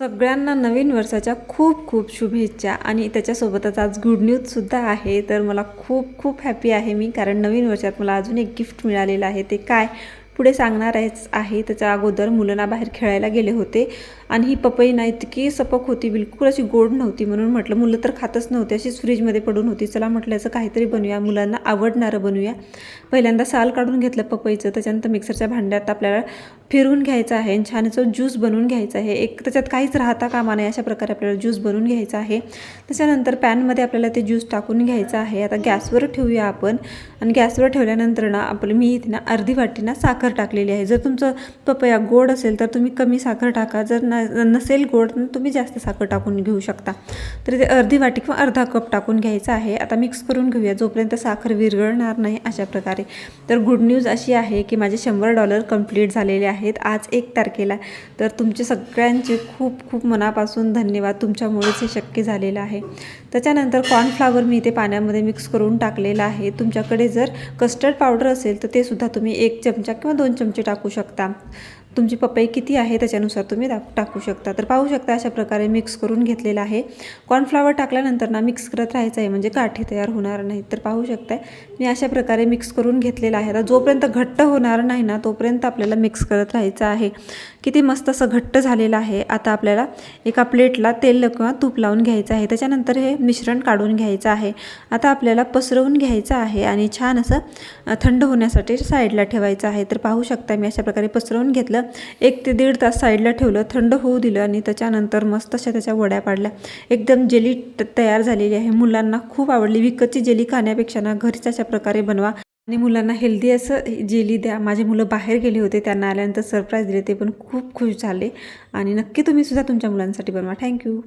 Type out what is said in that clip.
सगळ्यांना नवीन वर्षाच्या खूप खूप शुभेच्छा आणि त्याच्यासोबतच आज गुड न्यूजसुद्धा आहे. तर मला खूप खूप हॅपी आहे मी कारण नवीन वर्षात मला अजून एक गिफ्ट मिळालेलं आहे. ते काय? पुढे सांगणार आहेच आहे. त्याच्या अगोदर मुलांना बाहेर खेळायला गेले होते आणि ही पपई ना इतकी सपक होती बिलकुल अशी गोड नव्हती. म्हणून म्हटलं मुलं तर खातच नव्हती अशीच फ्रीजमध्ये पडून होती. चला म्हटलं याचं काहीतरी बनवूया. मुलांना आवडणारं बनवूया. पहिल्यांदा साल काढून घेतलं पपईचं. त्याच्यानंतर मिक्सरच्या भांड्यात आपल्याला फिरून घ्यायचं आहे आणि छान ज्यूस बनवून घ्यायचं आहे. एक त्याच्यात काहीच राहता कामा नाही अशा प्रकारे आपल्याला ज्यूस बनवून घ्यायचा आहे. त्याच्यानंतर पॅनमध्ये आपल्याला ते ज्यूस टाकून घ्यायचं आहे. आता गॅसवर ठेवूया आपण. आणि गॅसवर ठेवल्यानंतर ना आपलं मी इथे ना अर्धी वाटी ना साखर टाकलेली आहे. जर तुमचं पपया गोड असेल तर तुम्ही कमी साखर टाका. जर न नसेल गोड तर तुम्ही जास्त साखर टाकून घेऊ शकता. तर ते अर्धी वाटी किंवा अर्धा कप टाकून घ्यायचा आहे. आता मिक्स करून घेऊया. जोपर्यंत साखर विरघळणार नाही अशा प्रकारे. तर गुड न्यूज अशी आहे की माझे शंभर डॉलर कंप्लीट झालेले आहे. आहेत आज एक तारखेला तर तुमचे सगळ्यांचे खूप खूप मनापासून धन्यवाद. तुमच्यामुळेच हे शक्य झालेलं आहे. त्याच्यानंतर कॉर्नफ्लावर मी इथे पाण्यामध्ये मिक्स करून टाकलेलं आहे. तुमच्याकडे जर कस्टर्ड पावडर असेल तर ते सुद्धा तुम्ही एक चमचा किंवा दोन चमचे टाकू शकता. तुमची पपई किती आहे त्याच्यानुसार तुम्ही टाक टाकू शकता. तर पाहू शकता अशा प्रकारे मिक्स करून घेतलेलं आहे. कॉर्नफ्लावर टाकल्यानंतर ना मिक्स करत राहायचं आहे म्हणजे गाठी तयार होणार नाही. तर पाहू शकताय मी अशा प्रकारे मिक्स करून घेतलेलं आहे. आता जोपर्यंत घट्ट होणार नाही ना तोपर्यंत आपल्याला मिक्स करत राहायचं आहे. किती मस्त असं घट्ट झालेलं आहे. आता आपल्याला एका प्लेटला तेल किंवा तूप लावून घ्यायचं आहे. त्याच्यानंतर हे मिश्रण काढून घ्यायचं आहे. आता आपल्याला पसरवून घ्यायचं आहे आणि छान असं थंड होण्यासाठी साईडला ठेवायचं आहे. तर पाहू शकता मी अशा प्रकारे पसरवून घेतलं. एक ते दीड तास साईडला ठेवलं थंड होऊ दिलं आणि त्याच्यानंतर मस्त अशा त्याच्या वड्या पाडल्या. एकदम जेली त- तयार झालेली आहे. मुलांना खूप आवडली. विकतची जेली खाण्यापेक्षा ना घरीच अशा प्रकारे बनवा आणि मुलांना हेल्दी असं जेली द्या. माझे मुलं बाहेर गेले होते त्यांना आल्यानंतर सरप्राईज दिले ते पण खूप खुश झाले. आणि नक्की तुम्ही सुद्धा तुमच्या मुलांसाठी बनवा. थँक्यू